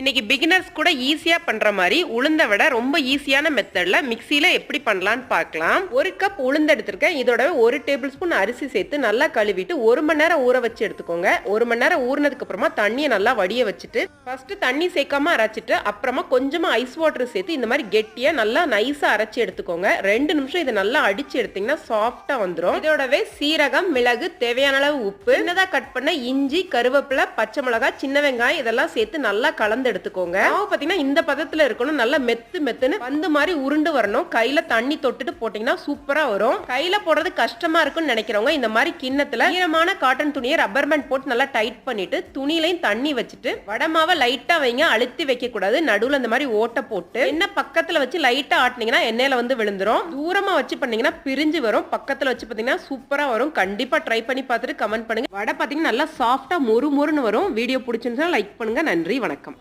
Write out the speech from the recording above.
இன்னைக்கு பிகினர்ஸ் கூட ஈஸியா பண்ற மாதிரி உளுந்த விட ரொம்ப ஈஸியான மெத்தட்ல மிக்ஸில எப்படி பண்ணலாம்னு பார்க்கலாம். ஒரு கப் உளுந்து எடுத்திருக்கேன். இதோட ஒரு டேபிள் ஸ்பூன் அரிசி சேர்த்து நல்லா கழுவிட்டு ஒரு மணி நேரம் ஊற வச்சு எடுத்துக்கோங்க. ஒரு மணி நேரம் ஊறினதுக்கு அப்புறமா தண்ணியை நல்லா வடிய வச்சுட்டு ஃபர்ஸ்ட் தண்ணி சேர்க்காம அரைச்சிட்டு அப்புறமா கொஞ்சமா ஐஸ் வாட்டர் சேர்த்து இந்த மாதிரி கெட்டியா நல்லா நைஸா அரைச்சி எடுத்துக்கோங்க. ரெண்டு நிமிஷம் இதை நல்லா அடிச்சு எடுத்தீங்கன்னா சாஃப்டா வந்துடும் இதோடவே சீரகம் மிளகு தேவையான அளவு உப்பு சின்னதா கட் பண்ண இஞ்சி கருவேப்பிலை பச்சை மிளகாய் சின்ன வெங்காயம் இதெல்லாம் சேர்த்து நல்லா கலந்து எடுத்துக்கோங்க. மாவு பாத்தீங்கன்னா இந்த பதத்துல இருக்கணும். நல்லா மெத்து மெத்துன்னு பந்து மாதிரி உருண்டு வரணும். கையில தண்ணி தொட்டுட்டு போட்டீங்கன்னா சூப்பரா வரும். கையில போடுறது கஷ்டமா இருக்கும்னு நினைக்கிறவங்க இந்த மாதிரி கிண்ணத்துல ஈரமான காட்டன் துணியை ரப்பர் பேண்ட் போட்டு நல்லா டைட் பண்ணிட்டு துணியிலையும் தண்ணி வச்சுட்டு வடமாவை லைட்டா வைங்க. அழுத்தி வைக்க கூடாது. நடுவுல இந்த மாதிரி ஓட்டை போட்டு என்ன பக்கத்துல வச்சு லைட்டா ஆட்டினீங்கன்னா எண்ணெயில வந்து விழுந்துரும். தூரமா வச்சு பண்ணீங்கன்னா பிரிஞ்சு வரும். பக்கத்துல வச்சு பாத்தீங்கன்னா சூப்பரா வரும். கண்டிப்பா ட்ரை பண்ணி பார்த்துட்டு கமெண்ட் பண்ணுங்க. வடை பாத்தீங்கன்னா நல்லா சாஃப்டா மொறு மொறுன்னு வரும். வீடியோ பிடிச்சிருந்தா லைக் பண்ணுங்க. நன்றி. வணக்கம்.